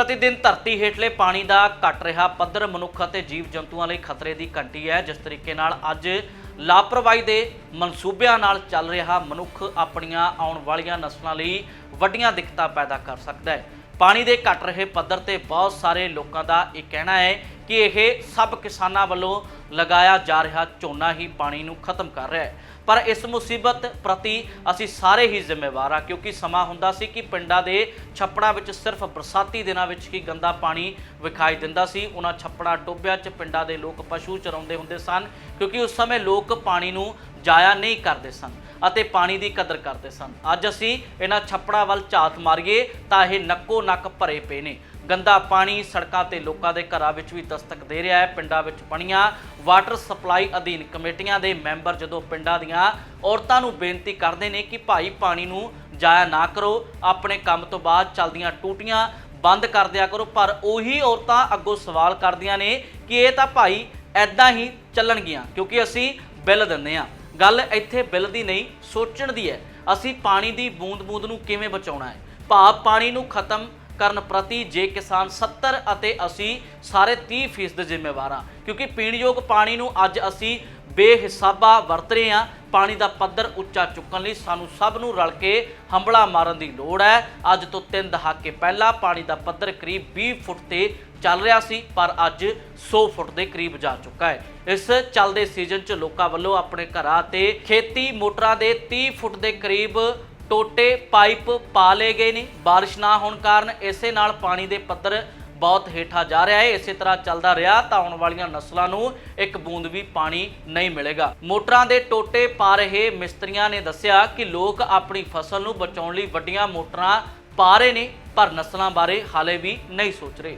ਪ੍ਰਤੀ ਦਿਨ ਧਰਤੀ ਹੇਠਲੇ ਪਾਣੀ ਦਾ ਘਟ ਰਿਹਾ ਪੱਧਰ, ਮਨੁੱਖ ਅਤੇ ਜੀਵ ਜੰਤੂਆਂ ਲਈ ਖਤਰੇ ਦੀ ਘੰਟੀ ਹੈ। ਜਿਸ ਤਰੀਕੇ ਨਾਲ ਅੱਜ ਲਾਪਰਵਾਹੀ ਦੇ ਮਨਸੂਬਿਆਂ ਨਾਲ ਚੱਲ ਰਿਹਾ ਮਨੁੱਖ ਆਪਣੀਆਂ ਆਉਣ ਵਾਲੀਆਂ ਨਸਲਾਂ ਲਈ ਵੱਡੀਆਂ ਦਿੱਕਤਾਂ ਪੈਦਾ ਕਰ ਸਕਦਾ ਹੈ। ਪਾਣੀ ਦੇ ਘਟ ਰਹੇ ਪੱਧਰ ਤੇ ਬਹੁਤ ਸਾਰੇ ਲੋਕਾਂ ਦਾ ਇਹ ਕਹਿਣਾ ਹੈ ਕਿ ਇਹ ਸਭ ਕਿਸਾਨਾਂ ਵੱਲੋਂ ਲਗਾਇਆ ਜਾ ਰਿਹਾ ਝੋਨਾ ਹੀ ਪਾਣੀ ਨੂੰ ਖਤਮ ਕਰ ਰਿਹਾ ਹੈ। ਪਰ ਇਸ ਮੁਸੀਬਤ ਪ੍ਰਤੀ ਅਸੀਂ ਸਾਰੇ ਹੀ ਜ਼ਿੰਮੇਵਾਰ ਆ ਕਿਉਂਕਿ ਸਮਾਂ ਹੁੰਦਾ ਸੀ ਕਿ ਪਿੰਡਾਂ ਦੇ ਛੱਪੜਾਂ ਵਿੱਚ ਸਿਰਫ ਬਰਸਾਤੀ ਦਿਨਾਂ ਵਿੱਚ ਹੀ ਗੰਦਾ ਪਾਣੀ ਵਿਖਾਈ ਦਿੰਦਾ ਸੀ। ਉਹਨਾਂ ਛੱਪੜਾਂ ਟੋਬਿਆਂ 'ਚ ਪਿੰਡਾਂ ਦੇ ਲੋਕ ਪਸ਼ੂ ਚਰਾਉਂਦੇ ਹੁੰਦੇ ਸਨ, ਕਿਉਂਕਿ ਉਸ ਸਮੇਂ ਲੋਕ ਪਾਣੀ ਨੂੰ ਜਾਇਆ ਨਹੀਂ ਕਰਦੇ ਸਨ। ਅਤੇ ਪਾਣੀ ਦੀ ਕਦਰ ਕਰਦੇ ਸਨ। ਅੱਜ ਅਸੀਂ ਇਹਨਾਂ ਛੱਪੜਾਂ ਵੱਲ ਝਾਤ ਮਾਰੀਏ ਤਾਂ ਇਹ ਨੱਕੋ ਨੱਕ ਭਰੇ ਪਏ ਨੇ। ਗੰਦਾ ਪਾਣੀ ਸੜਕਾਂ ਤੇ ਲੋਕਾਂ ਦੇ ਘਰਾਂ ਵਿੱਚ ਵੀ ਦਸਤਕ ਦੇ ਰਿਹਾ ਹੈ। ਪਿੰਡਾਂ ਵਿੱਚ ਬਣੀਆਂ ਵਾਟਰ ਸਪਲਾਈ ਅਧੀਨ ਕਮੇਟੀਆਂ ਦੇ ਮੈਂਬਰ ਜਦੋਂ ਪਿੰਡਾਂ ਦੀਆਂ ਔਰਤਾਂ ਨੂੰ ਬੇਨਤੀ ਕਰਦੇ ਨੇ ਕਿ ਭਾਈ ਪਾਣੀ ਨੂੰ ਜਾਇਆ ਨਾ ਕਰੋ, ਆਪਣੇ ਕੰਮ ਤੋਂ ਬਾਅਦ ਚੱਲਦੀਆਂ ਟੂਟੀਆਂ ਬੰਦ ਕਰ ਦਿਆ ਕਰੋ। ਪਰ ਉਹੀ ਔਰਤਾਂ ਅੱਗੋਂ ਸਵਾਲ ਕਰਦੀਆਂ ਨੇ ਕਿ ਇਹ ਤਾਂ ਭਾਈ ਐਦਾਂ ਹੀ ਚੱਲਣਗੀਆਂ, ਕਿਉਂਕਿ ਅਸੀਂ ਬਿੱਲ ਦਿੰਦੇ ਆ ਗੱਲ ਇੱਥੇ ਬਿੱਲ ਦੀ ਨਹੀਂ, ਸੋਚਣ ਦੀ ਹੈ। ਅਸੀਂ ਪਾਣੀ ਦੀ ਬੂੰਦ-ਬੂੰਦ ਨੂੰ ਕਿਵੇਂ ਬਚਾਉਣਾ ਹੈ? ਭਾਵ ਪਾਣੀ ਨੂੰ ਖਤਮ ਕਰਨ ਪ੍ਰਤੀ ਜੇ ਕਿਸਾਨ 70 ਅਤੇ ਅਸੀਂ ਸਾਰੇ 30% ਜ਼ਿੰਮੇਵਾਰ ਹਾਂ, ਕਿਉਂਕਿ ਪੀਣਯੋਗ ਪਾਣੀ ਨੂੰ ਅੱਜ ਅਸੀਂ ਬੇਹਿਸਾਬਾ ਵਰਤ ਰਹੇ ਹਾਂ। ਪਾਣੀ ਦਾ ਪੱਧਰ ਉੱਚਾ ਚੁੱਕਣ ਲਈ ਸਾਨੂੰ ਸਭ ਨੂੰ ਰਲ ਕੇ ਹੰਬਲਾ ਮਾਰਨ ਦੀ ਲੋੜ ਹੈ। ਅੱਜ ਤੋਂ ਤਿੰਨ ਦਹਾਕੇ ਪਹਿਲਾਂ ਪਾਣੀ ਦਾ ਪੱਧਰ ਕਰੀਬ 20 ਫੁੱਟ ਤੇ ਚੱਲ ਰਿਹਾ ਸੀ, ਪਰ ਅੱਜ 100 ਫੁੱਟ ਦੇ ਕਰੀਬ ਜਾ ਚੁੱਕਾ ਹੈ। ਇਸ ਚੱਲਦੇ ਸੀਜ਼ਨ 'ਚ ਲੋਕਾਂ ਵੱਲੋਂ ਆਪਣੇ ਘਰਾਂ ਤੇ ਖੇਤੀ ਮੋਟਰਾਂ ਦੇ 30 ਫੁੱਟ ਦੇ ਕਰੀਬ ਟੋਟੇ ਪਾਈਪ ਪਾ ਲਏ ਗਏ ਨੇ। ਬਾਰਿਸ਼ ਨਾ ਹੋਣ ਕਾਰਨ ਇਸੇ ਨਾਲ ਪਾਣੀ ਦੇ ਪੱਧਰ ਬਹੁਤ ਹੇਠਾਂ ਜਾ ਰਿਹਾ ਹੈ। ਇਸੇ ਤਰ੍ਹਾਂ ਚੱਲਦਾ ਰਿਹਾ ਤਾਂ ਆਉਣ ਵਾਲੀਆਂ ਨਸਲਾਂ ਨੂੰ ਇੱਕ ਬੂੰਦ ਵੀ ਪਾਣੀ ਨਹੀਂ ਮਿਲੇਗਾ। ਮੋਟਰਾਂ ਦੇ ਟੋਟੇ ਪਾ ਰਹੇ ਮਿਸਤਰੀਆਂ ਨੇ ਦੱਸਿਆ ਕਿ ਲੋਕ ਆਪਣੀ ਫਸਲ ਨੂੰ ਬਚਾਉਣ ਲਈ ਵੱਡੀਆਂ ਮੋਟਰਾਂ ਪਾ ਰਹੇ ਨੇ, ਪਰ ਨਸਲਾਂ ਬਾਰੇ ਹਾਲੇ ਵੀ ਨਹੀਂ ਸੋਚ ਰਹੇ।